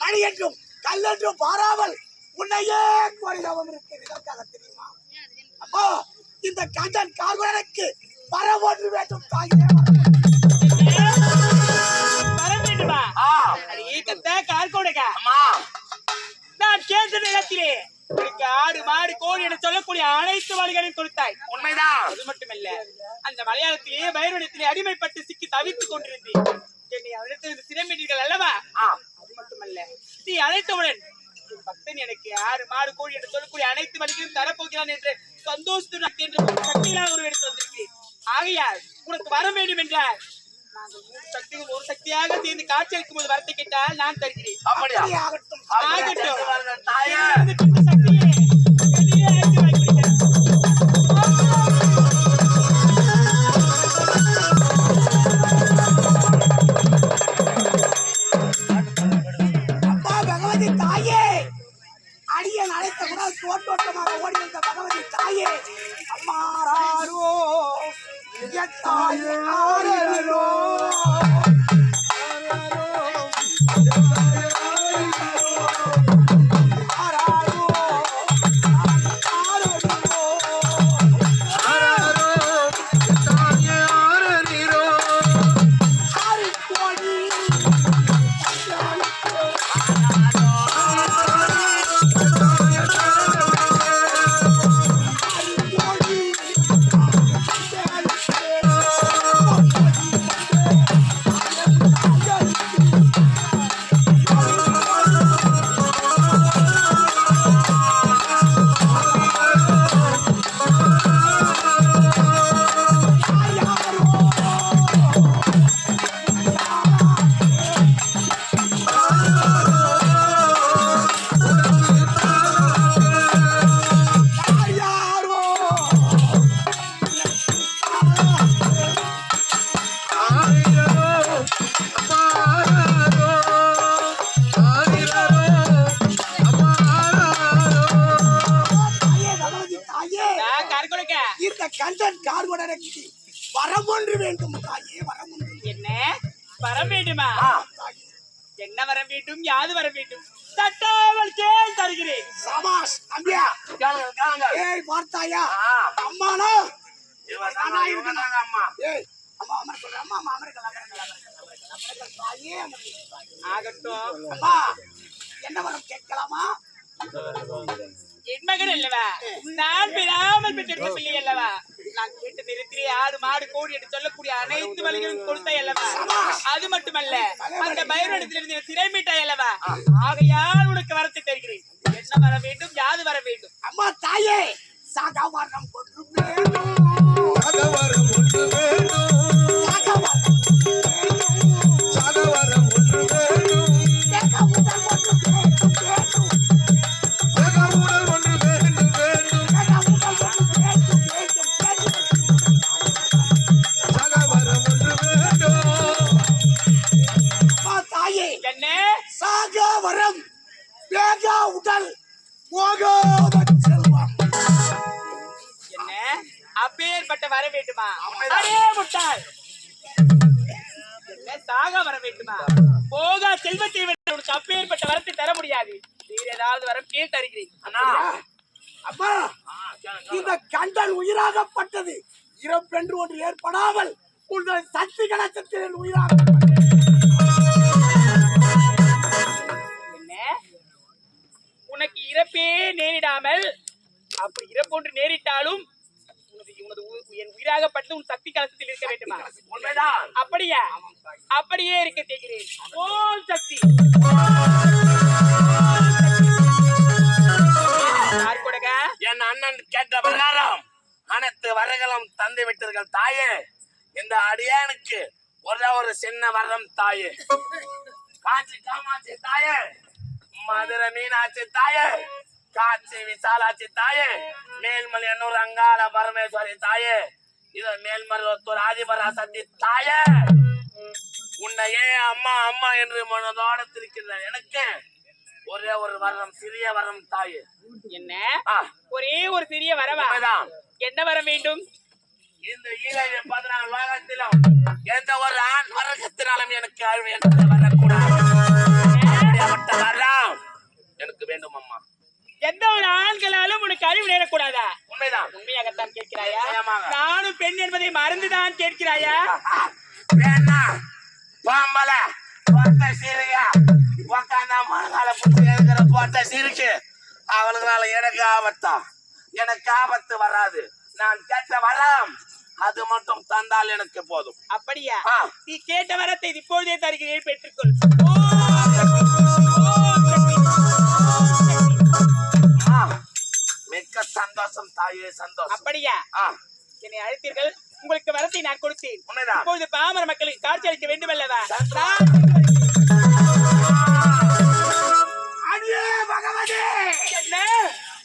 என்றும் மணி என்றும் கல் என்றும் பாராமல் உன்னையே கோரி தவம் இருக்கிறது இதற்காக தெரியுமா? அப்போ இந்த கண்டன் கார்குடனுக்கு வர ஒன்று வேண்டும் தாயே நான் கேட்ட நேரத்திலே எனக்கு ஆடு மாடு கோழி என சொல்லக்கூடிய அனைத்து வழிகளையும் கொடுத்தாய். உண்மைதான். அது மட்டுமல்ல அந்த மலையாளத்திலே பைரவனத்திலே அடிமைப்பட்டு சிக்கி தவித்துக் கொண்டிருந்தேன். என்னை அழைத்து சிரமிட்டீர்கள் அல்லவா? மட்டுமல்ல நீ அழைத்தவுடன் பக்தன் எனக்கு ஆறு மாடு கோழி என்று சொல்லக்கூடிய அனைத்து வழிகளையும் தரப்போகிறான் என்று சந்தோஷத்துடன் என்று ஒரு சக்தியிலாக எடுத்து வந்திருக்கிறேன். ஆகையால் உனக்கு வர வேண்டும் என்றால் மூன்று சக்தியும் ஒரு சக்தியாக சேர்ந்து காட்சியளிக்கும் போது வரத்தை கேட்டால் நான் தருகிறேன். ஆகட்டும். ஆகட்டும். என் கண்டன் கார்குடனுக்கு வரம் ஒன்று வேண்டும் தாயே வரம் ஒன்று என்ன? வரம் வேண்டுமா. என்ன வர வேண்டும்? யாது வர வேண்டும்? தட்டாமல் கேள் தருகிறேன். சபாஷ் அம்பியா கேளுங்க கேளுங்க. ஏய் பார்த்தாயா அம்மானா? இவன் தாங்க அம்மா ஏய் அம்மா அமர் சொல்ற அம்மா அம்மா தாயே. ஆகட்டும். அம்மா என்ன வரம் கேட்கலாமா? என் மகன் அல்லவா? நான் பெறாமல் பெற்ற பிள்ளை அல்லவா? நான் கேட்ட நிறுத்திலே ஆடு மாடு கோடி என்று சொல்லக்கூடிய அனைத்து வழிகளும் கொடுத்தாய் அல்லவா? அது மட்டுமல்ல அந்த பயிரிடத்திலிருந்து சிறை மீட்டாய் அல்லவா? ஆகையால் உனக்கு வரத்தை தருகிறேன். என்ன வர வேண்டும் யாது வர வேண்டும்? அம்மா தாயே ஒன்று சகவரம் ஒன்று வேண்டும் சகவரம் ஒன்று வேண்டும் சாகா வரம் வேகா உடல். போகாத செல்வம். என்ன? அப்பேற்பட்ட வர வேண்டுமா? அடே முட்டாள். என்ன? சாக வர வேண்டுமா? போகா செல்வத்தை விட உனக்கு அப்பேற்பட்ட வரத்தை தர முடியாது. வேற ஏதாவது வரம் கேட்டு தருகிறேன் அண்ணா அம்மா இந்த கண்டன் உயிராகப்பட்டது. இறப்பென்று ஒன்று ஏற்படாமல் உங்கள் சக்தி என் உயிராகப்பட்டது. உனக்கு இறப்பே நேரிடாமல் அப்படி இறப்பொன்று நேரிட்டாலும் என் உயிராகப்பட்டு உன் சக்தி கலசத்தில் இருக்க வேண்டுமா? உண்மைதான். அப்படியா? அப்படியே இருக்க தேகிறேன் ஓம் சக்தி. என் அண்ணன் கேட்ட பிரகாரம் அனைத்து வரங்களும் தந்து விட்டீர்கள் தாயே. இந்த அடியானுக்கு ஒரே ஒரு சின்ன வரம் தாயே. காஞ்சி காமாட்சி தாயே. மதுரை மீனாட்சி தாயே காட்சி விசாலாட்சி தாயே மேல்மலை என்னூர் அங்காள பரமேஸ்வரி தாயே இது மேல்மருவத்தூர் ஆதிபராசக்தி தாயே. உன்னை ஏன் அம்மா அம்மா என்று மனதோட திருக்கின்ற எனக்கு ஒரே ஒரு வரம் சிறிய வரம் தாயே. என்ன? ஒரே ஒரு சிறிய வரவா. என்ன வர வேண்டும் இந்த ஈழ பதினாலு லோகத்திலும் எந்த ஒரு ஆண் வர்க்கத்தினாலும் எனக்கு அழிவு என்பது வரக்கூடாது. எனக்கு வேண்டும் அம்மா. எந்த ஒரு ஆண்களாலும் உனக்கு அழிவு நேரக்கூடாதா? உண்மைதான். உண்மையாகத்தான் கேட்கிறாயா. நானும் பெண் என்பதை மறந்துதான் கேட்கிறாயா? வேணா பாம்பல போட்ட சீருங்க உக்காந்தா மனகால புத்தி இருக்கிற போட்ட சீருக்கு அவளுங்களால எனக்கு ஆபத்தா எனக்கு ஆபத்து வராது. நான் கேட்ட வரம் அது மட்டும் தந்தால் எனக்கு போதும். அப்படியா. நீ கேட்ட வரத்தை இப்பொழுதே தருகிறேன் பெற்றுக்கொள். மிக்க சந்தோஷம் தாயே சந்தோஷம். அப்படியா? என்னை அழைத்தீர்கள். உங்களுக்கு வரத்தை நான் கொடுத்தேன். இப்பொழுது பாமர மக்களுக்கு காட்சி அளிக்க வேண்டும் அல்லவா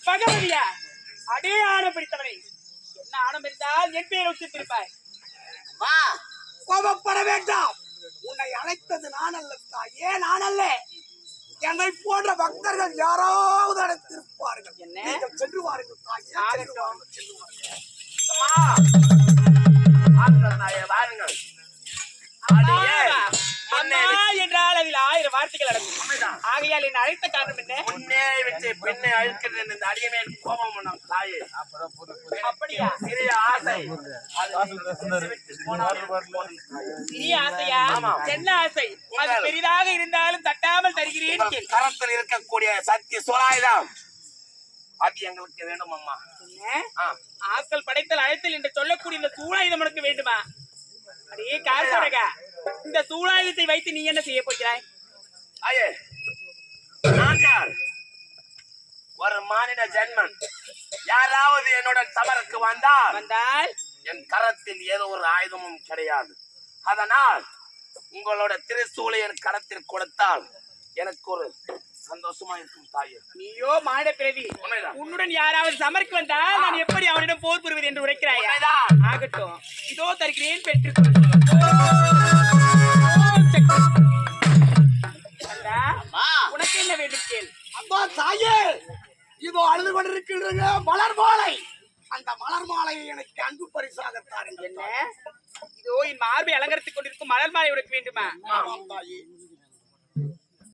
பகவதியா? அடே ஆணம் பிடித்தவனை. என்ன ஆணம் இருந்தால் என் பேரை உச்சத்திருப்பாய் வா கோபப்பட வேண்டாம். உன்னை அழைத்தது நான் அல்ல தாயே நான் அல்ல எங்கள் போன்ற பக்தர்கள் யாராவது அழைத்திருப்பார்கள் என்ன? நீங்கள் சென்று வாருங்கள். ஆயிரம் வார்த்தைகள் அடங்கும். ஆகையால் என்னை அழைத்த காரணம் என்ன? முன்னே விட்டு பெண்ணை அழுக்கின்ற இந்த அடியமேல் கோபம் பண்ணம் தாயே. அப்படியா? சிறிய ஆசை. சிறிய ஆசையா. என்ன ஆசை. அது பெரிதாக இருந்தாலும் தட்டாமல் தருகிறேன். கரத்தில் இருக்கக்கூடிய சக்தி சோலாயுதம் அது எங்களுக்கு வேண்டும் அம்மா என்ன? ஆ, ஆட்கள் படைத்தல் அழைத்தல் என்று சொல்லக்கூடிய இந்த சூழாயுதம் உனக்கு வேண்டுமா? அடே கார்கோடகா இந்த சூழாயுதத்தை வைத்து நீ என்ன செய்ய போகிறாய்? ஐயே நான் ஒரு மானிட ஜென்மன். யாராவது என்னோட தவறுக்கு வந்தால் வந்தால்? என் கரத்தில் ஏதோ ஒரு ஆயுதமும் கிடையாது. அதனால் உங்களோட திருசூலை என் கரத்தில் கொடுத்தால் எனக்கு ஒரு சந்தோஷமா இருக்கும் தாயே. நீயோ மாட உண்மைதான். உன்னுடன் யாராவது சமர்க்கு வந்தால் நான் எப்படி அவனிடம் போர் புரிவது என்று உரைக்கிறாயா. ஆகட்டும். இதோ தருகிறேன் பெற்றுக்கொள் ஓம் சக்தி. கந்தா, உனக்கு என்ன வேண்டும் கேள். அம்மா தாயே. இதோ அழுது கொண்டிருக்கின்ற மலர் மாலை. அந்த மலர் மாலையை எனக்கு அன்பு பரிசாக தாருங்கள் என்ன இதோ என் மார்பை அலங்கரித்துக் கொண்டிருக்கும் மலர் மாலை உனக்கு வேண்டுமா